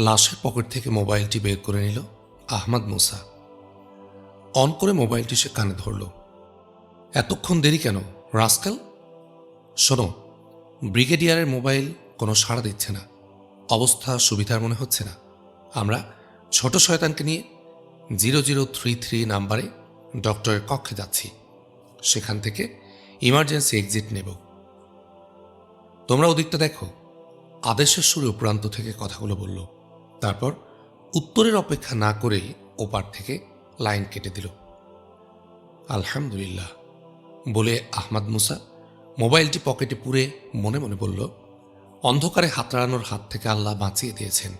লাশের পকেট থেকে মোবাইলটি বের করে নিল আহমাদ মুসা। অন করে মোবাইলটি সে কানে ধরল। এতক্ষণ দেরি কেন, রাস্কাল? শোনো, ব্রিগেডিয়ারের মোবাইল কোনো সাড়া দিচ্ছে না। অবস্থা সুবিধার মনে হচ্ছে না। আমরা ছোট শয়তানকে নিয়ে জিরো জিরো থ্রি থ্রি নাম্বারে ডক্টরের কক্ষে যাচ্ছি। সেখান থেকে ইমার্জেন্সি এক্সিট নেব। তোমরা ওদিকটা দেখো। আদেশের সুরে প্রান্ত থেকে কথাগুলো বলল। তারপর উত্তরের অপেক্ষা না করেই ওপার থেকে লাইন কেটে দিল। আলহামদুলিল্লাহ, বলে আহমাদ মুসা মোবাইলটি পকেটে পুরে মনে মনে বলল, অন্ধকারে হাতড়ানোর হাত থেকে আল্লাহ বাঁচিয়ে দিয়েছেন।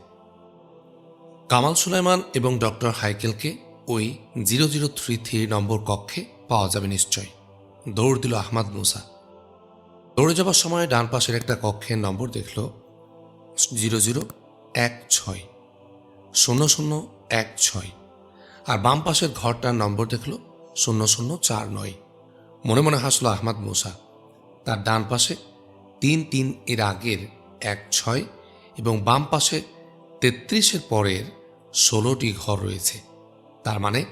কামাল সুলাইমান এবং ডক্টর হাইকেলকে ওই zero zero three three number কক্ষে পাওয়া যাবে নিশ্চয়, দৌড় দিল আহমাদ মুসা। দৌড়ে যাবার সময় ডান পাশের একটা কক্ষের নম্বর দেখল জিরো জিরো এক ছয়। শূন্য শূন্য এক ছয়। আর বাম পাশের ঘরটার নম্বর দেখল শূন্য শূন্য চার নয়। মনে মনে হাসলো আহমাদ মুসা। তার ডান পাশে তিন তিন এর আগের এক ছয় এবং বাম পাশে তেত্রিশের পরের ষোলোটি ঘর রয়েছে। তার মানে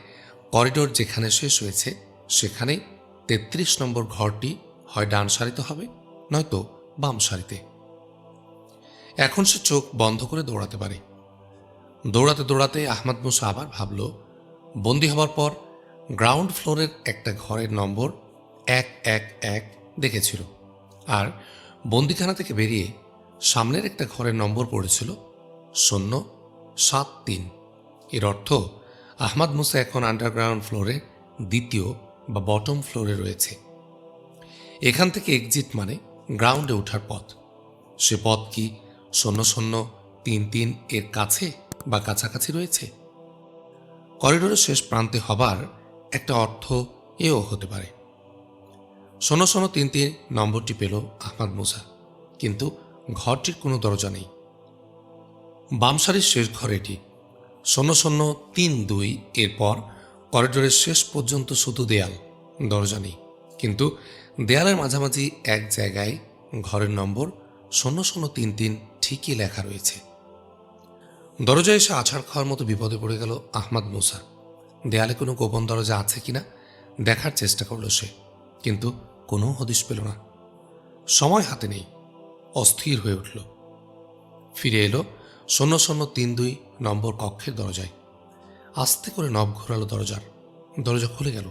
করিডোর যেখানে শেষ হয়েছে, সেখানে তেত্রিশ নম্বর ঘরটি হয় ডান সারিতে হবে, নয়তো বাম সারিতে। এখন সে চোখ বন্ধ করে দৌড়াতে পারে। দৌড়াতে দৌড়াতে আহমদ মুসা আবার ভাবল, বন্দি হবার পর গ্রাউন্ড ফ্লোরের একটা ঘরের নম্বর এক এক এক দেখেছিল আর বন্দিখানা থেকে বেরিয়ে সামনের একটা ঘরের নম্বর পড়েছিল শূন্য সাত তিন। এর অর্থ আহমদ মুসা এখন আন্ডারগ্রাউন্ড ফ্লোরে দ্বিতীয় বা বটম ফ্লোরে রয়েছে। এখান থেকে এক্সিট মানে গ্রাউন্ডে ওঠার পথ। সে পথ কি শূন্য শূন্য তিন তিন এর কাছে? বা কাছাকাছি রয়েছে। করিডোরের শেষ প্রান্তে হবার একটা অর্থ এও হতে পারে। শূন্য শূন্য তিন তিন নম্বরটি পেল আহমাদ মুসা। কিন্তু ঘরটির কোনো দরজা নেই। বামসারির শেষ ঘর এটি। শূন্য শূন্য তিন দুই এরপর করিডোরের শেষ পর্যন্ত শুধু দেয়াল, দরজা নেই। কিন্তু দেয়ালের মাঝামাঝি এক জায়গায় ঘরের নম্বর শূন্য শূন্য তিন তিন ঠিকই লেখা রয়েছে। দরজায় এসে আছাড় খাওয়ার মতো বিপদে পড়ে গেল আহমাদ মুসা। দেয়ালে কোনো গোপন দরজা আছে কিনা দেখার চেষ্টা করল সে, কিন্তু কোনো হদিশ পেল না। সময় হাতে নেই, অস্থির হয়ে উঠল। ফিরে এলো শূন্য শূন্য তিন দুই নম্বর কক্ষের দরজায়। আস্তে করে নব ঘোরালো দরজার, দরজা খুলে গেল।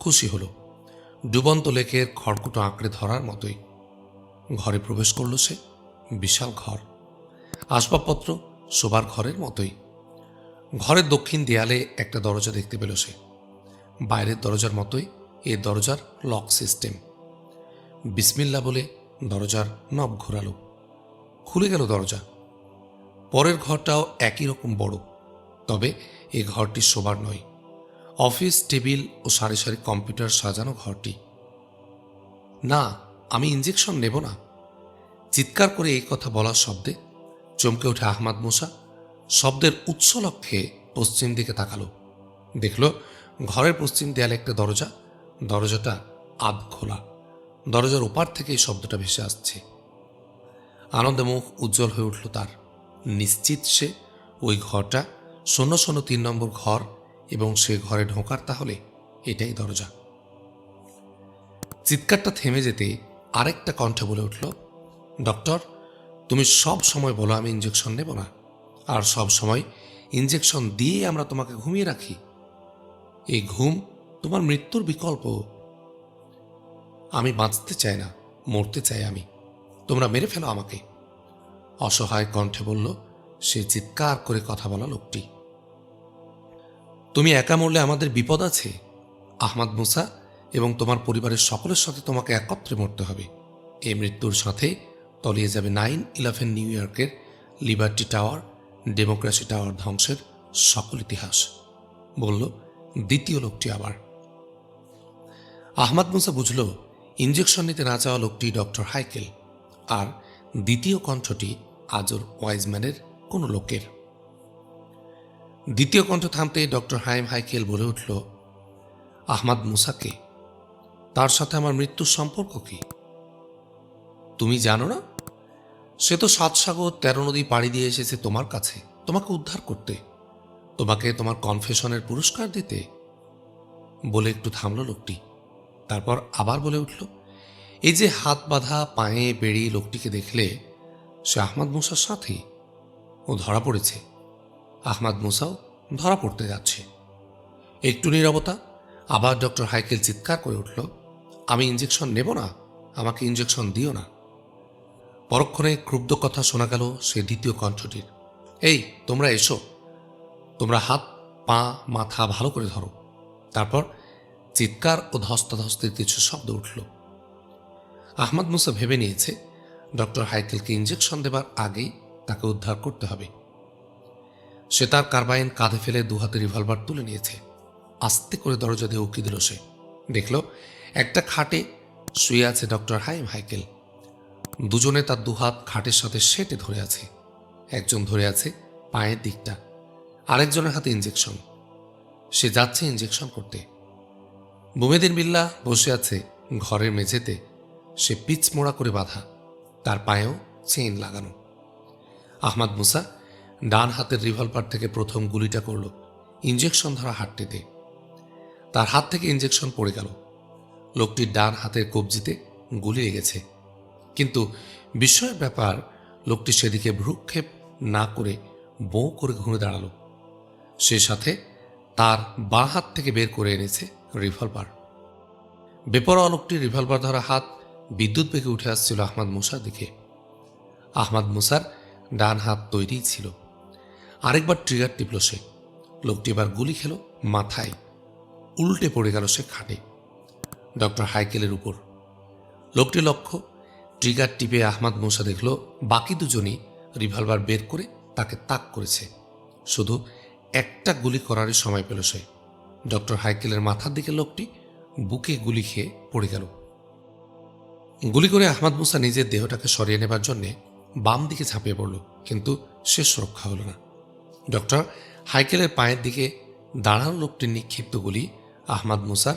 খুশি হলো, ডুবন্ত লেকের খড়কুটো আঁকড়ে ধরার মতোই। ঘরে প্রবেশ করল সে, বিশাল ঘর। আসবাবপত্র শোবার ঘরের মতোই। ঘরের দক্ষিণ দেয়ালে একটা দরজা দেখতে পেল সে। বাইরের দরজার মতোই এ দরজার লক সিস্টেম। বিসমিল্লা বলে দরজার নব ঘোরালো। খুলে গেল দরজা। পরের ঘরটাও একই রকম বড়। তবে এ ঘরটি শোবার নয়। অফিস, টেবিল ও সারি সারি কম্পিউটার সাজানো ঘরটি। না, আমি ইঞ্জেকশন নেব না। চিৎকার করে এই কথা বলার শব্দে চমকে ওঠে আহমাদ মুসা শব্দের উৎস লক্ষ্যে পশ্চিম দিকে তাকালো। দেখল, ঘরের পশ্চিম দেয়ালে একটা দরজা। দরজাটা আধ খোলা। দরজার ওপার থেকে এই শব্দটা ভেসে আসছে। আনন্দে মুখ উজ্জ্বল হয়ে উঠল তার। নিশ্চিত সে ওই ঘরটা শূন্য শূন্য তিন নম্বর ঘর এবং সে ঘরে ঢোকার তাহলে এটাই দরজা। চিৎকারটা থেমে যেতে আরেকটা কণ্ঠে বলে উঠল, ডক্টর তুমি সব সময় বলো, আমি ইঞ্জেকশন নেব না। আর সব সময় ইঞ্জেকশন দিয়ে আমরা তোমাকে ঘুমিয়ে রাখি। এই ঘুম তোমার মৃত্যুর বিকল্প। আমি বাঁচতে চাই না, মরতে চাই আমি। তোমরা মেরে ফেলো আমাকে। অসহায় কণ্ঠে বলল, সে চিৎকার করে কথা বলা লোকটি। তুমি একা মরলে আমাদের বিপদ আছে। আহমাদ মুসা এবং তোমার পরিবারের সকলের সাথে তোমাকে একত্রে মরতে হবে। এই মৃত্যুর সাথে তলিয়ে যাবে নাইন ইলেভেন নিউ ইয়র্কের লিবার্টি টাওয়ার, ডেমোক্রেসি টাওয়ার ধ্বংসের সকল ইতিহাস। বলল দ্বিতীয় লোকটি আবার। আহমাদ মুসা বুঝল ইঞ্জেকশন নিতে না চাওয়া লোকটি ডক্টর হাইকেল আর দ্বিতীয় কণ্ঠটি আজর ওয়াইজম্যানের কোনো লোকের। দ্বিতীয় কণ্ঠ থামতে ডক্টর হাইম হাইকেল বলে উঠল, আহমাদ মুসাকে তার সাথে আমার মৃত্যুর সম্পর্ক কি? তুমি জানো না? সে তো সাত সাগর তেরো নদী পাড়ি দিয়ে এসেছে তোমার কাছে, তোমাকে উদ্ধার করতে। তোমাকে তোমার কনফেশনের পুরস্কার দিতে। বলে একটু থামল লোকটি। তারপর আবার বলে উঠল, এই যে হাত বাঁধা, পায়ে বেরিয়ে লোকটিকে দেখলে, সে আহমাদ মুসার সাথেই ও ধরা পড়েছে। আহমাদ মুসাও ধরা পড়তে যাচ্ছে। একটু নীরবতা, আবার ডক্টর হাইকেল চিৎকার করে উঠল, আমি ইঞ্জেকশন নেব না, আমাকে ইঞ্জেকশন দিও না। পরক্ষণে ক্রুব্ধ কথা শোনা গেল সে দ্বিতীয় কণ্ঠটির। এই, তোমরা এসো। তোমরা হাত, পা, মাথা ভালো করে ধরো। তারপর চিৎকার ও ধস্তাধস্তের কিছু শব্দ উঠল। আহমদ মুসা ভেবে নিয়েছে, ডক্টর হাইকেলকে ইঞ্জেকশন দেবার আগেই তাকে উদ্ধার করতে হবে। সে তার কার্বাইন কাঁধে ফেলে দুহাতে রিভলভার তুলে নিয়েছে। আস্তে করে দরজা দিয়ে উকি দিল সে। দেখল, একটা খাটে শুয়ে আছে ডক্টর হাইম হাইকেল। দুজনে তার দুহাত খাটের সাথে সেটে ধরে আছে। একজন ধরে আছে পায়ের দিকটা, আরেকজনের হাতে ইঞ্জেকশন সে যাচ্ছে ইঞ্জেকশন করতে। বুমেদিন বিল্লা বসে আছে ঘরের মেঝেতে। সে পিচ মোড়া করে বাঁধা, তার পায়েও চেইন লাগানো। আহমাদ মুসা ডান হাতের রিভলভার থেকে প্রথম গুলিটা করল ইঞ্জেকশন ধরা হাতটিতে তার হাত থেকে ইঞ্জেকশন পড়ে গেল। লোকটির ডান হাতের কবজিতে গুলি লেগেছে কিন্তু বিস্ময়ের ব্যাপার, লোকটি সেদিকে ভ্রুক্ষেপ না করে বউ করে ঘুরে দাঁড়াল। সে সাথে তার বাঁ হাত থেকে বের করে এনেছে রিভলভার। বেপরোয়া লোকটির রিভলভার ধরা হাত বিদ্যুৎ বেগে উঠে আসছিল আহমাদ মুসার দিকে। আহমাদ মুসার ডান হাত তৈরি ছিল। আরেকবার ট্রিগার টিপল সে। লোকটি এবার গুলি খেল মাথায়। উল্টে পড়ে গেল সে খাটে। ডক্টর হাইকেলের উপর। লোকটি লক্ষ্য ট্রিগার টিপে আহমাদ মুসা দেখল বাকি দুজনই রিভলভার বের করে তাকে তাক করেছে। শুধু একটা গুলি করারই সময় পেল সে। ডক্টর হাইকেলের মাথার দিকে লোকটি বুকে গুলি খেয়ে পড়ে গেল। গুলি করে আহমাদ মুসা নিজের দেহটাকে সরিয়ে নেবার জন্যে বাম দিকে ঝাঁপিয়ে পড়ল, কিন্তু শেষ রক্ষা হলো না। ডক্টর হাইকেলের পায়ের দিকে দাঁড়ানো লোকটির নিক্ষিপ্ত গুলি আহমাদ মুসার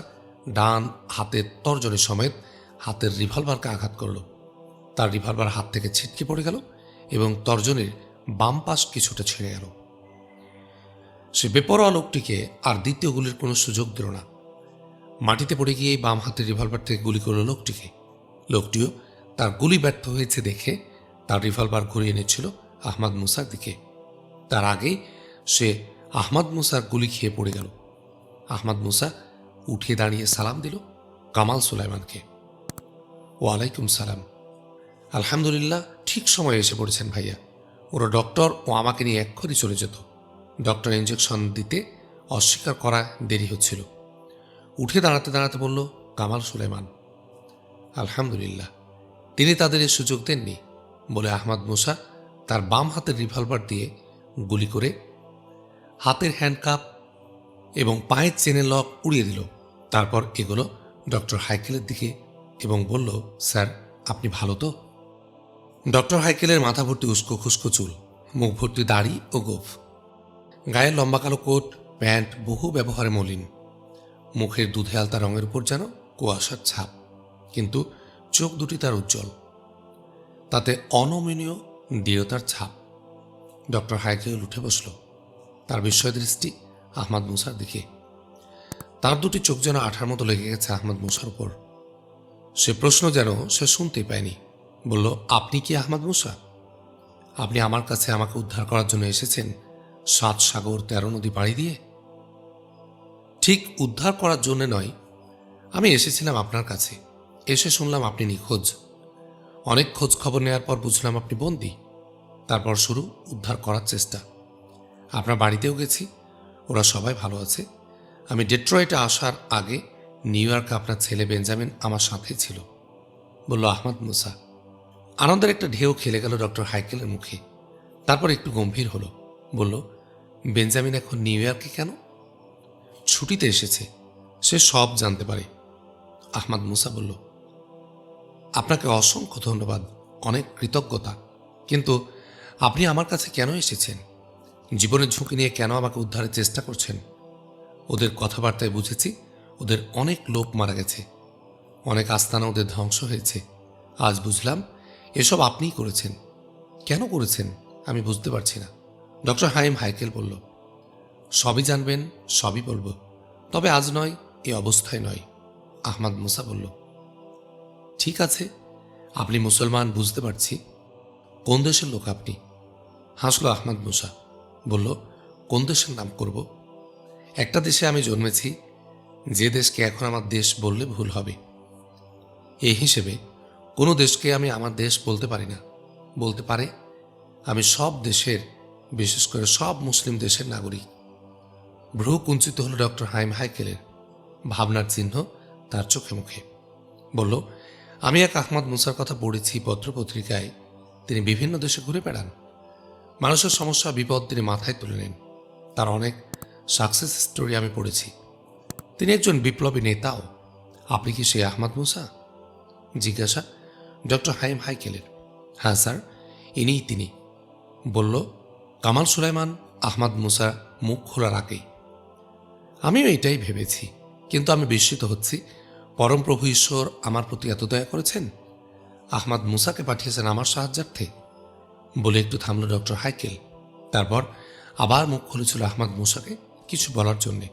ডান হাতের তর্জনী সমেত হাতের রিভলভারকে আঘাত করল। তার রিভলভার হাত থেকে ছিটকে পড়ে গেল এবং তর্জনের বাম পাশ কিছুটা ছিঁড়ে গেল। সে বেপরোয়া লোকটিকে আর দ্বিতীয় গুলির কোনো সুযোগ দিল না। মাটিতে পড়ে গিয়ে বাম হাতের রিভলভার থেকে গুলি করল লোকটিকে। লোকটিও তার গুলি ব্যর্থ হয়েছে দেখে তার রিভলভার ঘুরিয়ে নিচ্ছিল আহমাদ মুসার দিকে। তার আগে সে আহমাদ মুসার গুলি খেয়ে পড়ে গেল। আহমাদ মুসা উঠে দাঁড়িয়ে সালাম দিল কামাল সুলাইমানকে। ওয়ালাইকুম সালাম। আলহামদুলিল্লাহ, ঠিক সময়ে এসে পড়েছেন ভাইয়া। ওরা ডক্টর ও আমাকে নিয়ে এক্ষুনি চলে যেত। ডক্টর ইঞ্জেকশন দিতে অস্বীকার করা দেরি হচ্ছিল। উঠে দাঁড়াতে দাঁড়াতে বলল, কামাল সুলেমান। আলহামদুলিল্লাহ, তিনি তাদের এই সুযোগ দেননি বলে আহমাদ মুসা তার বাম হাতের রিভলভার দিয়ে গুলি করে হাতের হ্যান্ডকাপ এবং পায়ের চেনের লক উড়িয়ে দিল। তারপর এগুলো ডক্টর হাইকেলের দিকে এবং বলল, স্যার, আপনি ভালো তো? ডক্টর হাইকেলের মাথা ভর্তি উস্কো খুস্কো চুল, মুখ ভর্তি দাড়ি ও গোফ। গায়ের লম্বা কালো কোট, প্যান্ট বহু ব্যবহারে মলিন। মুখের দুধে আলতা রঙের উপর যেন কুয়াশার ছাপ, কিন্তু চোখ দুটি তার উজ্জ্বল। তাতে অনমনীয় দৃঢ়তার ছাপ। ডক্টর হাইকেল উঠে বসল। তার বিস্ময় দৃষ্টি আহমাদ মুসার দিকে। তার দুটি চোখ যেন আঠার মতো লেগে গেছে আহমদ মুসার উপর। সে প্রশ্ন যেন সে শুনতেই পায়নি। বলল, আপনি কি আহমদ মুসা? আপনি আমার কাছে আমাকে উদ্ধার করার জন্য এসেছেন সাত সাগর তেরো নদী পাড়ি দিয়ে? ঠিক উদ্ধার করার জন্য নয়, আমি এসেছিলাম আপনার কাছে। এসে শুনলাম আপনি নিখোঁজ। অনেক খোঁজ খবর নেওয়ার পর বুঝলাম আপনি বন্দি। তারপর শুরু, উদ্ধার করার চেষ্টা। আপনার বাড়িতেও গেছি, ওরা সবাই ভালো আছে। আমি ডেট্রয়েটে আসার আগে নিউ ইয়র্কে আপনার ছেলে বেঞ্জামিন আমার সাথে ছিল। বলল, আহমদ মুসা আনন্দের একটা ঢেউ খেলে গেল ডক্টর হাইকেলের মুখে। তারপর একটু গম্ভীর হলো। বলল, বেঞ্জামিন এখন নিউ ইয়র্কে কেন? ছুটিতে এসেছে। সে সব জানতে পারে। আহমদ মুসা বলল, আপনাকে অসংখ্য ধন্যবাদ। অনেক কৃতজ্ঞতা। কিন্তু আপনি আমার কাছে কেন এসেছেন? জীবনের ঝুঁকি নিয়ে কেন আমাকে উদ্ধারের চেষ্টা করছেন? ওদের কথাবার্তায় বুঝেছি ওদের অনেক লোক মারা গেছে। অনেক আস্তানা ওদের ধ্বংস হয়েছে। আজ বুঝলাম এসব আপনিই করেছেন। কেন করেছেন? আমি বুঝতে পারছি না। ডক্টর হাইম হাইকেল বলল, সবই জানবেন, সবই বলব। তবে আজ নয়, এ অবস্থায় নয়, আহমাদ মুসা বলল। ঠিক আছে, আপনি মুসলমান, বুঝতে পারছি। কোন দেশের লোক আপনি? হাসলো আহমদ মুসা, বলল, কোন দেশের নাম করব? একটা দেশে আমি জন্মেছি, যে দেশকে এখন আমার দেশ বললে ভুল হবে। এই হিসেবে কোনো দেশকে আমি আমার দেশ বলতে পারি না। বলতে পারে, আমি সব দেশের, বিশেষ করে সব মুসলিম দেশের নাগরিক। ভ্রু কুঞ্চিত হল ডক্টর হাইম হাইকেলের ভাবনার চিহ্ন তার চোখে মুখে। বলল, আমি এক আহমদ মুসার কথা পড়েছি পত্রপত্রিকায়। তিনি বিভিন্ন দেশে ঘুরে বেড়ান। মানুষের সমস্যা, বিপদ তিনি মাথায় তুলে নেন। তার অনেক সাকসেস স্টোরি আমি পড়েছি। তিনি একজন বিপ্লবী নেতাও। আপনি কি সেই আহমদ মুসা? জিজ্ঞাসা ডক্টর হাইম হাইকেলের। হ্যাঁ স্যার। ইনিই তিনি। বলল, কামাল সুলাইমান, আহমদ মুসা, মুখ খোলার আগেই। আমিও এটাই ভেবেছি, কিন্তু আমি বিস্মিত হচ্ছি। পরম প্রভু ঈশ্বর আমার প্রতি এত দয়া করেছেন? আহমদ মুসাকে পাঠিয়েছেন আমার সাহায্যার্থে? বলে একটু থামল ডক্টর হাইকেল। তারপর আবার মুখ খুলেছিল আহমদ মুসাকে কিছু বলার জন্যে।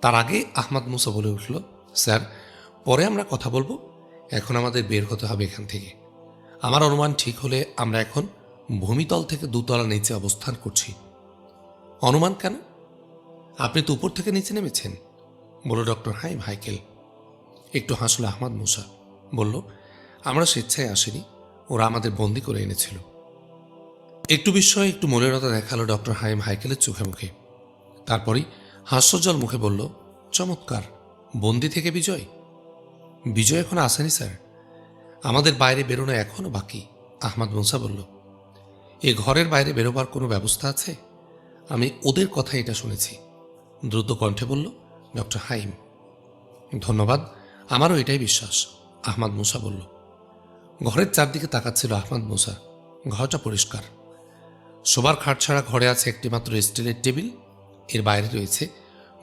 তার আগে আহমদ মুসা বলে উঠল, স্যার, পরে আমরা কথা বলব। এখন আমাদের বের হতে হবে এখান থেকে। আমার অনুমান ঠিক হলে আমরা এখন ভূমিতল থেকে দুতলা নিচে অবস্থান করছি। অনুমান কেন? আপনি তো উপর থেকে নিচে নেমেছেন, বলল ডক্টর হাইম হাইকেল। একটু হাসল আহমদ মুসা, বলল, আমরা স্বেচ্ছায় আসিনি, ওরা আমাদের বন্দি করে এনেছিল। একটু বিস্ময় একটু মলিনতা দেখাল ডক্টর হাইম হাইকেলের চোখে মুখে। তারপরই হাস্যজ্জ্বল মুখে বলল, চমৎকার, বন্দি থেকে বিজয়। বিজয় এখন আসেনি, স্যার। আমাদের বাইরে বেরোনো এখনও বাকি, আহমদ মুসা বলল। এ ঘরের বাইরে বেরোবার কোনো ব্যবস্থা আছে? আমি ওদের কথা এটা শুনেছি। দ্রুত কণ্ঠে বলল, ডক্টর হাইম, ধন্যবাদ। আমারও এটাই বিশ্বাস, আহমদ মুসা বলল। ঘরের চারদিকে তাকাচ্ছিল আহমদ মুসা। ঘরটা পরিষ্কার। শোবার খাট ছাড়া ঘরে আছে একটি মাত্র স্টিলের টেবিল। এর বাইরে রয়েছে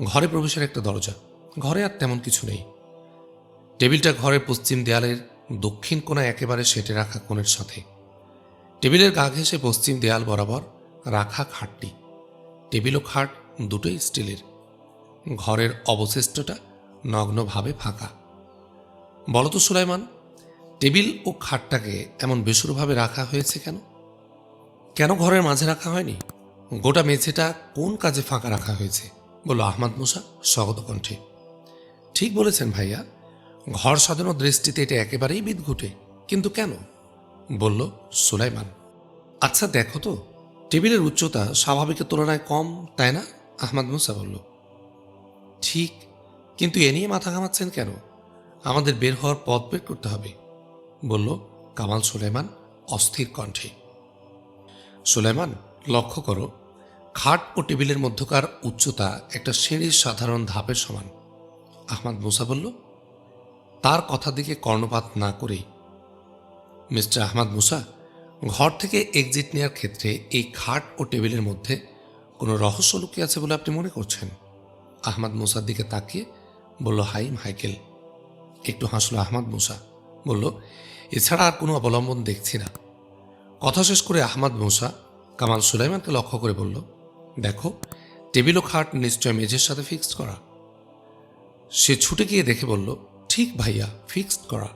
ঘরে প্রবেশের একটা দরজা। ঘরে আর তেমন কিছু নেই। টেবিলটা ঘরের পশ্চিম দেয়ালের দক্ষিণ কোণায় একেবারে সেটে রাখা কোণের সাথে। টেবিলের গা ঘেঁষে পশ্চিম দেয়াল বরাবর রাখা খাটটি। টেবিল ও খাট দুটোই স্টিলের। ঘরের অবশিষ্টটা নগ্নভাবে ফাঁকা। বলতো সুলাইমান, টেবিল ও খাটটাকে এমন বেসুরভাবে রাখা হয়েছে কেন? কেন ঘরের মাঝে রাখা হয়নি? গোটা মেঝেটা কোন কাজে ফাঁকা রাখা হয়েছে? বলল আহমদ মুসা স্বগত কণ্ঠে ঠিক বলেছেন ভাইয়া। ঘর সাজানোর দৃষ্টিতে এটা একেবারেই বিদঘুটে। কিন্তু কেন? বলল সুলাইমান। আচ্ছা দেখো তো, টেবিলের উচ্চতা স্বাভাবিকের তুলনায় কম, তাই না? আহমদ মুসা বলল। ঠিক, কিন্তু এ নিয়ে মাথা ঘামাচ্ছেন কেন? আমাদের বের হওয়ার পথ বের করতে হবে, বলল কামাল সুলেমান অস্থির কণ্ঠে। সুলেমান লক্ষ্য করো, খাট ও টেবিলের মধ্যকার উচ্চতা একটা সিঁড়ির সাধারণ ধাপের সমান। আহমদ মুসা বলল তার কথা দিকে কর্ণপাত না করেই মিস্টার আহমদ মুসা ঘর থেকে এক্সিট নেওয়ার ক্ষেত্রে এই খাট ও টেবিলের মধ্যে কোনো রহস্য লুকিয়ে আছে বলে আপনি মনে করছেন? আহমদ মুসার দিকে তাকিয়ে বলল হাইম হাইকেল একটু হাসলো আহমদ মুসা, বলল, এছাড়া আর কোনো অবলম্বন দেখছি না। কথা শেষ করে আহমদ মুসা কামাল সুলাইমানকে লক্ষ্য করে বলল, দেখো, টেবিল ও খাট নিশ্চয় মেঝের সাথে ফিক্সড করা। সে ছুটে গিয়ে দেখে বলল ঠিক ভাইয়া ফিক্সড করা।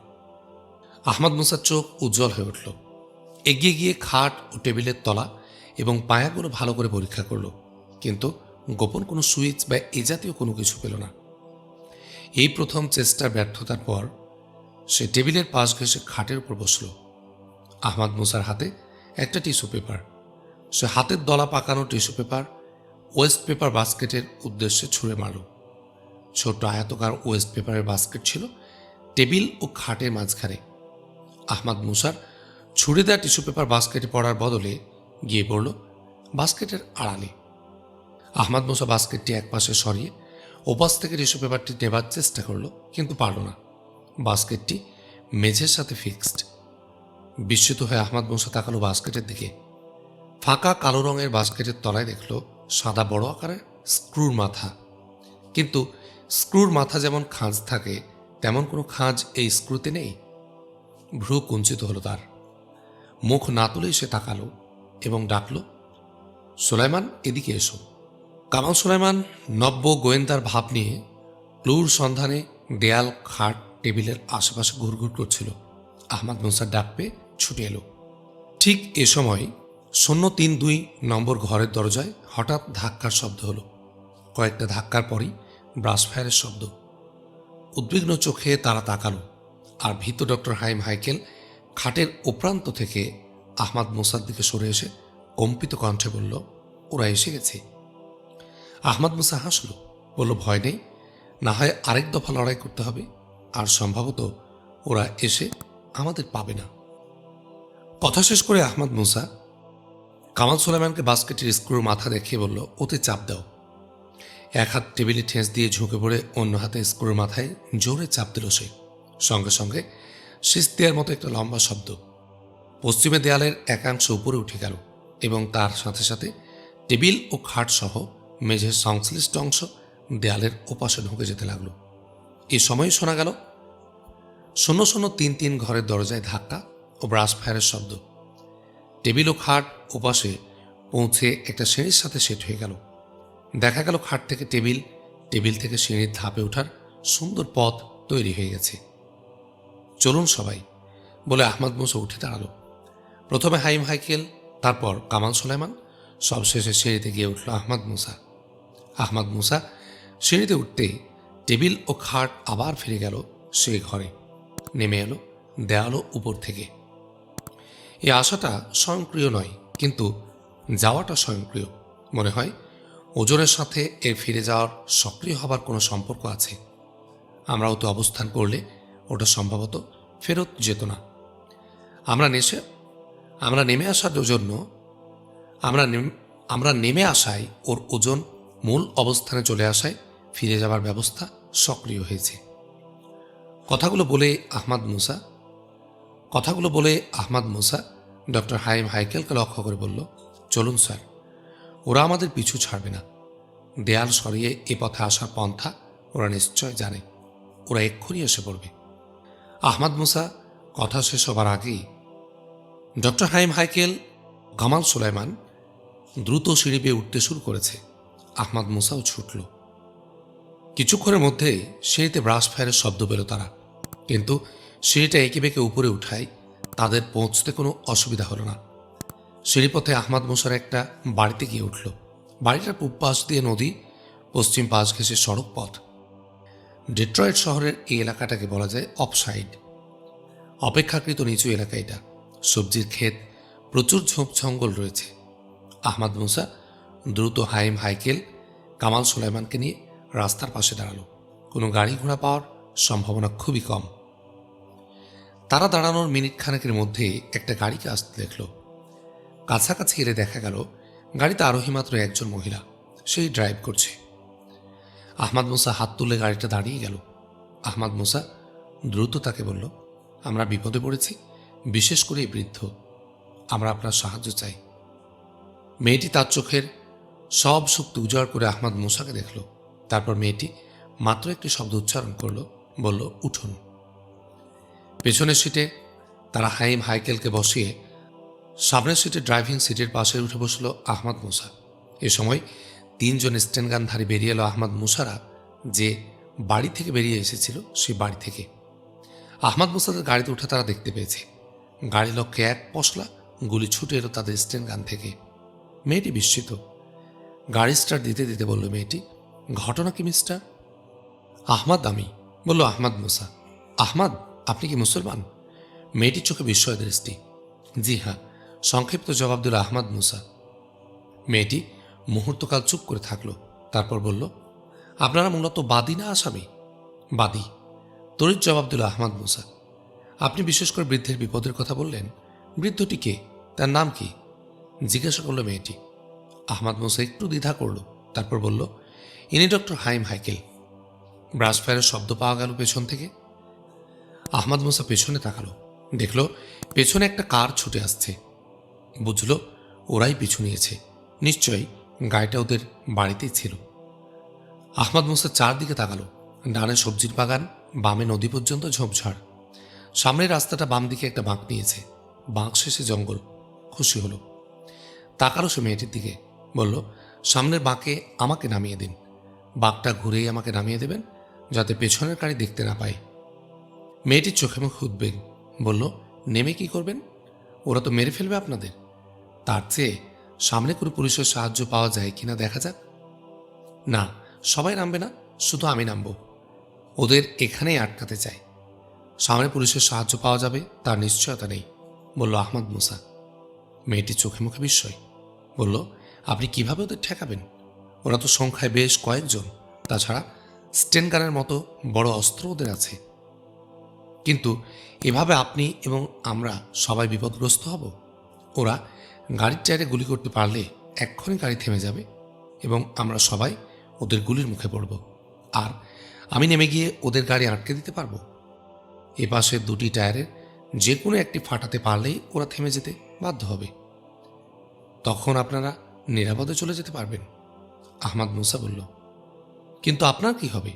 আহমদ মুসার চোখ উজ্জ্বল হয়ে উঠল। এগিয়ে গিয়ে খাট ও টেবিলের তলা এবং পায়াগুলো ভালো করে পরীক্ষা করল। কিন্তু গোপন কোনো সুইচ বা এ জাতীয় কোনো কিছু পেল না। এই প্রথম চেষ্টার ব্যর্থতার পর সে টেবিলের পাশ ঘেসে খাটের উপর বসল। আহমদ মুসার হাতে একটা টিস্যু পেপার। সে হাতের দলা পাকানো টিস্যু পেপার, ওয়েস্ট পেপার বাস্কেটের উদ্দেশ্যে ছুঁড়ে মারল। ছোট্ট আয়তকার ওয়েস্ট পেপারের বাস্কেট ছিল, টেবিল ও খাটের মাঝখানে। আহমদ মুসার ছুড়ে দেওয়া টিস্যু পেপার বাস্কেটে পড়ার বদলে গিয়ে পড়ল বাস্কেটের আড়ালে। আহমদ মুসা বাস্কেটটি একপাশে সরিয়ে ওপাশ থেকে টিস্যু পেপারটি নেবার চেষ্টা করল, কিন্তু পারল না। বাস্কেটটি মেঝের সাথে ফিক্সড। বিস্মিত হয়ে আহমদ মুসা তাকালো বাস্কেটের দিকে। ফাঁকা কালো রঙের বাস্কেটের তলায় দেখল সাদা বড় আকারের স্ক্রুর মাথা। কিন্তু স্ক্রুর মাথা যেমন খাঁজ থাকে, তেমন কোনো খাঁজ এই স্ক্রুতে নেই। ভ্রু কুঞ্চিত হলো তার। মুখ না তুলেই সে তাকালো এবং ডাকল, সুলাইমান, এদিকে এসো। কামাল সুলাইমান নব্য গোয়েন্দার ভাব নিয়ে ক্লুর সন্ধানে দেয়াল, খাট, টেবিলের আশেপাশে ঘুরঘুর করছিল। আহমাদ মুসার ডাক পেয়ে ছুটে এলো। ঠিক এ সময় শূন্য তিন দুই নম্বর ঘরের দরজায় হঠাৎ ধাক্কার শব্দ হলো। কয়েকটা ধাক্কার পরই ব্রাশ ফায়ারের শব্দ। উদ্বিগ্ন চোখে তারা তাকালো, আর ভীত ডক্টর হাইম হাইকেল খাটের ওপ্রান্ত থেকে আহমাদ মুসার দিকে সরে এসে কম্পিত কণ্ঠে বলল, ওরা এসে গেছে। আহমাদ মুসা হাসল, বলল, ভয় নেই, না হয় আরেক দফা লড়াই করতে হবে, আর সম্ভবত ওরা এসে আমাদের পাবে না। কথা শেষ করে আহমাদ মুসা কামাল সুলাইমানকে বাস্কেটের স্ক্রুর মাথা দেখিয়ে বলল, ওতে চাপ দাও। এক হাত টেবিলে ঠেস দিয়ে ঝুঁকে পড়ে অন্য হাতে স্ক্রুর মাথায় জোরে চাপ দিল সে। সঙ্গে সঙ্গে শীষ দেওয়ার মতো একটা লম্বা শব্দ পশ্চিমে দেয়ালের একাংশ উপরে উঠে গেল এবং তার সাথে সাথে টেবিল ও খাট সহ মেঝের সংশ্লিষ্ট অংশ দেয়ালের ওপাশে ঢুকে যেতে লাগল। এ সময় শোনা গেল শূন্য শূন্য তিন তিন ঘরের দরজায় ধাক্কা ও ব্রাশ ফায়ারের শব্দ। টেবিল ও খাট ওপাশে পৌঁছে একটা সিঁড়ির সাথে সেট হয়ে গেল। দেখা গেল খাট থেকে টেবিল টেবিল থেকে সিঁড়ির ধাপে ওঠার সুন্দর পথ তৈরি হয়ে গেছে। চলুন সবাই, বলে আহমদ মুসা উঠে দাঁড়াল। প্রথমে হাইম হাইকেল, তারপর কামাল সুলাইমান, সবশেষে সিঁড়িতে গিয়ে উঠল আহমদ মুসা। আহমদ মুসা সিঁড়িতে উঠতে টেবিল ও খাট আবার ফিরে গেল সেই ঘরে। নেমে এলো দেয়ালো উপর থেকে। এই আশাটা স্বয়ংক্রিয় নয়, কিন্তু যাওয়াটা স্বয়ংক্রিয়, মনে হয় ওজনের সাথে এর ফিরে যাওয়ার সক্রিয় হবার কোনো সম্পর্ক আছে? আমরাও তো অবস্থান করলে ওটা সম্ভবত ফেরত যেত না। আমরা নেশে, আমরা নেমে আসার জন্য, আমরা আমরা নেমে আসায় ওর ওজন মূল অবস্থানে চলে আসায় ফিরে যাবার ব্যবস্থা সক্রিয় হয়েছে। কথাগুলো বলে আহমাদ মুসা, কথাগুলো বলে আহমাদ মুসা ডক্টর হাইম হাইকেলকে লক্ষ্য করে বলল, চলুন স্যার। ওরা আমাদের পিছু ছাড়বে না। দেয়াল সরিয়ে এ পথে আসার পন্থা ওরা নিশ্চয় জানে। ওরা এক্ষুনি এসে পড়বে। আহমাদ মুসা, কথা শেষ হবার আগেই doctor Haim Haikel Kamal Sulaiman দ্রুত সিঁড়ি বেয়ে উঠতে শুরু করেছে। আহমাদ মুসাও ছুটল। কিছুক্ষণের মধ্যে সিঁড়িতে ব্রাশ ফায়ারের শব্দ পেল তারা। কিন্তু সিঁড়িটা এঁকে বেঁকে উপরে উঠায় তাদের পৌঁছতে কোনো অসুবিধা হলো না। সিঁড়িপথে আহমাদ মুসার একটা বাড়িতে গিয়ে উঠল। বাড়িটার পূব পাশ দিয়ে নদী, পশ্চিম পাশ ঘেঁষে সড়ক পথ। ডেট্রয়েড শহরের এই এলাকাটাকে বলা যায় অফসাইড। অপেক্ষাকৃত নিচু এলাকা এটা। সবজির ক্ষেত, প্রচুর ঝোপ জঙ্গল রয়েছে। আহমাদ মুসা দ্রুত হাইম হাইকেল, কামাল সুলাইমানকে নিয়ে রাস্তার পাশে দাঁড়াল। কোনো গাড়ি ঘোড়া পাওয়ার সম্ভাবনা খুবই কম। তারা দাঁড়ানোর মিনিট খানেকের মধ্যে একটা গাড়িকে আসতে দেখল। কাছাকাছি এলে দেখা গেল, গাড়িতে আরোহী মাত্র একজন মহিলা। সেই ড্রাইভ করছে। আহমাদ মুসা হাত তুলে গাড়িটা দাঁড়িয়ে গেল। আহমাদ মুসা দ্রুত তাকে বলল, আমরা বিপদে পড়েছি, বিশেষ করে বৃদ্ধ। আমরা আপনার সাহায্য চাই। মেয়েটি তার চোখের সব শক্তি উজাড় করে আহমাদ মুসাকে দেখল। তারপর মেয়েটি মাত্র একটি শব্দ উচ্চারণ করল, বলল, উঠুন। পেছনের সিটে তারা হাইম হাইকেলকে বসিয়ে সামনের সিটে ড্রাইভিং সিটের পাশে উঠে বসল আহমদ মুসা। এ সময় তিনজন স্ট্যান্ডগানধারী বেরিয়ে এলো আহমদ মুসারা, যে বাড়ি থেকে বেরিয়ে এসেছিল সেই বাড়ি থেকে। আহমদ মুসাদের গাড়িতে উঠে তারা দেখতে পেয়েছে। গাড়ি লক্ষ্যে এক পশলা গুলি ছুটে এলো তাদের গান থেকে। মেয়েটি বিস্মিত। গাড়ি স্টার্ট দিতে দিতে বলল, মেয়েটি, ঘটনা কি মিস্টার? আহমাদ আমি বলল, আহমাদ মুসা, আহমাদ, আপনি কি মুসলমান? মেয়েটির চোখে বিস্ময় দৃষ্টি। জি হ্যাঁ সংক্ষিপ্ত জবাব দিল আহমাদ মুসা। মেয়েটি মুহূর্তকাল চুপ করে থাকল, তারপর বলল, আপনারা মূলত বাদী না আসামি? বাদী। তড়িৎ জবাব দিল আহমাদ মুসা। আপনি বিশেষ করে বৃদ্ধের বিপদের কথা বললেন। বৃদ্ধটি কে? তার নাম কি? জিজ্ঞাসা করল মেয়েটি। আহমাদ মুসা একটু দ্বিধা করল, তারপর বলল, ইনি ডক্টর হাইম হাইকেল। ব্রাশ ফায়ারের শব্দ পাওয়া গেল পেছন থেকে? আহমাদ মুসা পেছনে তাকালো, দেখল পেছনে একটা কার ছুটে আসছে। বুঝলো, ওরাই পিছু নিয়েছে। নিশ্চয়ই গাড়িটা ওদের বাড়িতেই ছিল। আহমাদ মুসা চারদিকে তাকালো। ডানে সবজির বাগান, বামে নদী পর্যন্ত ঝোপঝাড়। সামনের রাস্তাটা বাম দিকে একটা বাঁক নিয়েছে। বাঁক শেষে জঙ্গল। খুশি হলো। তাকারও সে মেয়েটির দিকে। বলল, সামনের বাঁকে আমাকে নামিয়ে দিন। বাঁকটা ঘুরেই আমাকে নামিয়ে দেবেন, যাতে পেছনের গাড়ি দেখতে না পায়। মেয়েটির চোখে মুখ উদ্বেগ। বলল, নেমে কি করবেন? ওরা তো মেরে ফেলবে আপনাদের। তার চেয়ে সামনে কোনো পুলিশের সাহায্য পাওয়া যায় কিনা দেখা যাক। না, সবাই নামবে না, শুধু আমি নামব। ওদের এখানেই আটকাতে চাই। সামনে পুলিশের সাহায্য পাওয়া যাবে, তার নিশ্চয়তা নেই, বলল আহমদ মুসা। মেয়েটি চোখে মুখে বিস্ময়, বলল, আপনি কীভাবে ওদের ঠেকাবেন? ওরা তো সংখ্যায় বেশ কয়েকজন, তাছাড়া স্টেন গানের মতো বড় অস্ত্র ওদের আছে। কিন্তু এভাবে আপনি এবং আমরা সবাই বিপদগ্রস্ত হব। ওরা গাড়ির টায়ারে গুলি করতে পারলে এক্ষণে গাড়ি থেমে যাবে এবং আমরা সবাই ওদের গুলির মুখে পড়ব। আর আমি নেমে গিয়ে ওদের গাড়ি আটকে দিতে পারব? এ পাশে দুটি টায়ারের যে কোনো একটি ফাটাতে পারলেই ওরা থেমে যেতে বাধ্য হবে। তখন আপনারা নিরাপদে চলে যেতে পারবেন, আহমাদ মুসা বলল। কিন্তু আপনার কি হবে?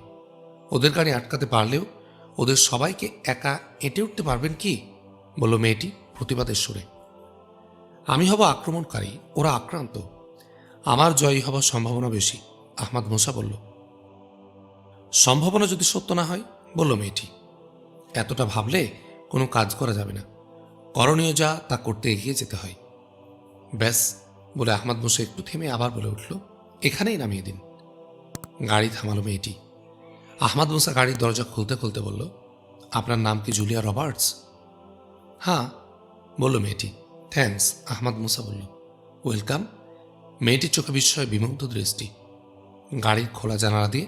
ওদের গাড়ি আটকাতে পারলেও ওদের সবাইকে একা এঁটে উঠতে পারবেন কি? বলল, মেয়েটি প্রতিবাদের সুরে। আমি হব আক্রমণকারী, ওরা আক্রান্ত। আমার জয়ী হবার সম্ভাবনা বেশি, আহমাদ মুসা বলল। সম্ভাবনা যদি সত্য না হয়, বলল মেয়েটি, এতটা ভাবলে কোনো কাজ করা যাবে না। করণীয় যা, তা করতে এগিয়ে যেতে হয়। ব্যাস, বলে আহমদ মুসা একটু থেমে আবার বলে উঠল, এখানেই নামিয়ে দিন। গাড়ি থামালো মেয়েটি। আহমদ মুসা গাড়ির দরজা খুলতে খুলতে বলল, আপনার নাম কি জুলিয়া রবার্টস? হ্যাঁ বলল মেয়েটি। থ্যাঙ্কস আহমদ মুসা বলল। ওয়েলকাম মেয়েটির চোখে বিস্ময়, বিমুগ্ধ দৃষ্টি। গাড়ির খোলা জানালা দিয়ে।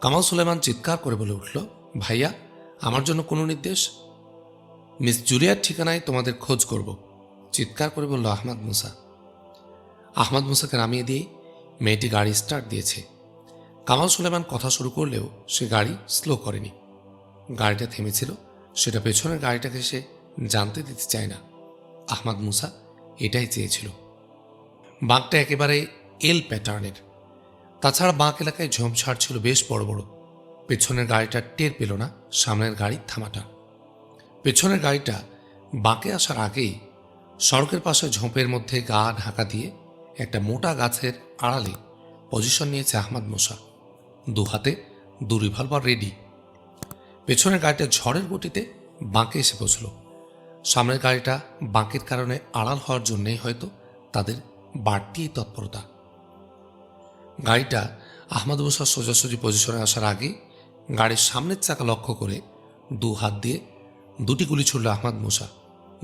কামাল সুলেমান চিৎকার করে বলে উঠল, ভাইয়া, আমার জন্য কোনো নির্দেশ? মিস জুলিয়ার ঠিকানায় তোমাদের খোঁজ করব। চিৎকার করে বলল আহমদ মুসা। আহমদ মুসাকে নামিয়ে দিয়ে মেয়েটি গাড়ি স্টার্ট দিয়েছে। কামাল সুলেমান কথা শুরু করলেও সে গাড়ি স্লো করেনি। গাড়িটা থেমেছিল। সেটা পেছনের গাড়িটাকে সে জানতে দিতে চায় না। আহমদ মুসা এটাই চেয়েছিল। বাঁকটা একেবারে এল প্যাটার্নের। তাছাড়া বাঁক এলাকায় ঝোমঝাড় ছিল বেশ বড় বড়। পেছনের গাড়িটা টের পেল না, সামনের গাড়ির থামাটা। পেছনের গাড়িটা বাঁকে আসার আগেই সড়কের পাশে ঝোঁপের মধ্যে গা ঢাকা দিয়ে একটা মোটা গাছের আড়ালে পজিশন নিয়েছে আহমদ মুসা। দু হাতে, দু রিভলভার রেডি। পেছনের গাড়িটা ঝড়ের গতিতে বাঁকে এসে পৌঁছল। সামনের গাড়িটা বাঁকের কারণে আড়াল হওয়ার জন্যেই হয়তো তাদের বাড়তি তৎপরতা। গাড়িটা আহমদ মুসার সোজাসুজি পজিশনে আসার আগে গাড়ির সামনের চাকা লক্ষ্য করে দু হাত দিয়ে দুটি গুলি ছুড়ল আহমদ মুসা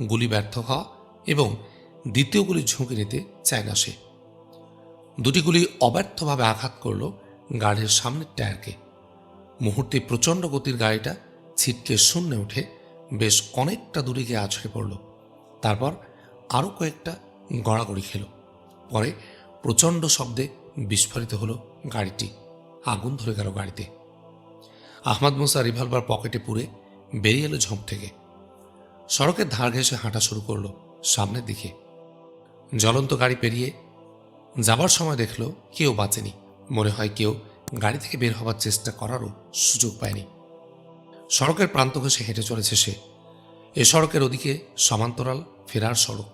গুলি ব্যর্থ হওয়া এবং দ্বিতীয় গুলি ঝুঁকি নিতে চায় না সে। দুটি গুলি অব্যর্থভাবে আঘাত করল গাড়ির সামনের টায়ারকে। মুহূর্তে প্রচণ্ড গতির গাড়িটা ছিটকে শূন্যে উঠে বেশ অনেকটা দূরে গিয়ে আছড়ে পড়ল। তারপর আরও কয়েকটা গড়াগড়ি খেল। পরে প্রচণ্ড শব্দে বিস্ফোরিত হলো গাড়িটি। আগুন ধরে গেল গাড়িতে। আহমদ মুসা রিভলভার পকেটে পুরে বেরিয়ে এলো ঝোঁপ থেকে। সড়কের ধার ঘেঁষে হাঁটা শুরু করল সামনের দিকে। জ্বলন্ত গাড়ি পেরিয়ে যাবার সময় দেখল কেউ বাঁচেনি। মনে হয় কেউ গাড়ি থেকে বের হবার চেষ্টা করারও সুযোগ পায়নি। সড়কের প্রান্ত ঘেঁষে হেঁটে চলেছে সে। এ সড়কের ওদিকে সমান্তরাল ফেরার সড়ক।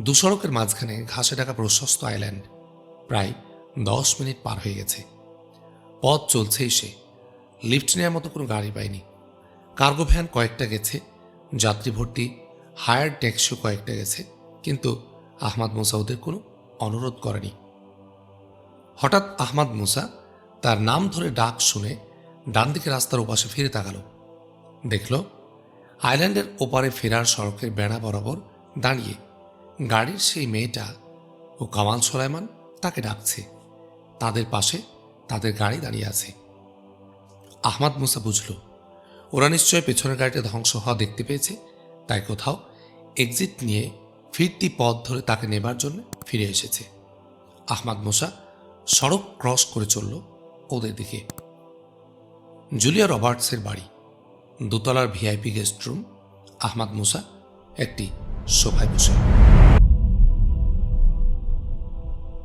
দু সড়কের মাঝখানে ঘাসে ঢাকা প্রশস্ত আইল্যান্ড। প্রায় দশ মিনিট পার হয়ে গেছে। পথ চলছেই সে। লিফট নেওয়ার মতো কোনো গাড়ি পায়নি। কার্গো ভ্যান কয়েকটা গেছে। যাত্রী ভর্তি, হায়ার ট্যাক্সিও কয়েকটা গেছে। কিন্তু আহমাদ মুসা ওদের কোনো অনুরোধ করেনি। হঠাৎ আহমাদ মুসা তার নাম ধরে ডাক শুনে ডান দিকে রাস্তার ওপাশে ফিরে তাকালো। দেখল, আইল্যান্ডের ওপারে ফেরার সড়কের বেড়া বরাবর দাঁড়িয়ে গাড়ির সেই মেয়েটা ও কামাল সোলাইমান তাকে ডাকছে। তাদের পাশে তাদের গাড়ি দাঁড়িয়ে আছে। আহমাদ মুসা বুঝল, ওরা নিশ্চয় পেছনের গাড়িটা ধ্বংস হওয়া দেখতে পেয়েছে, তাই কোথাও এক্সিট নিয়ে ফিরতি পথ ধরে তাকে নেবার জন্য ফিরে এসেছে। আহমাদ মুসা সড়ক ক্রস করে চলল ওদের দিকে। জুলিয়া রবার্টসের বাড়ি। দোতলার VIP guest room Ahmad Musa একটি সোফায় বসে।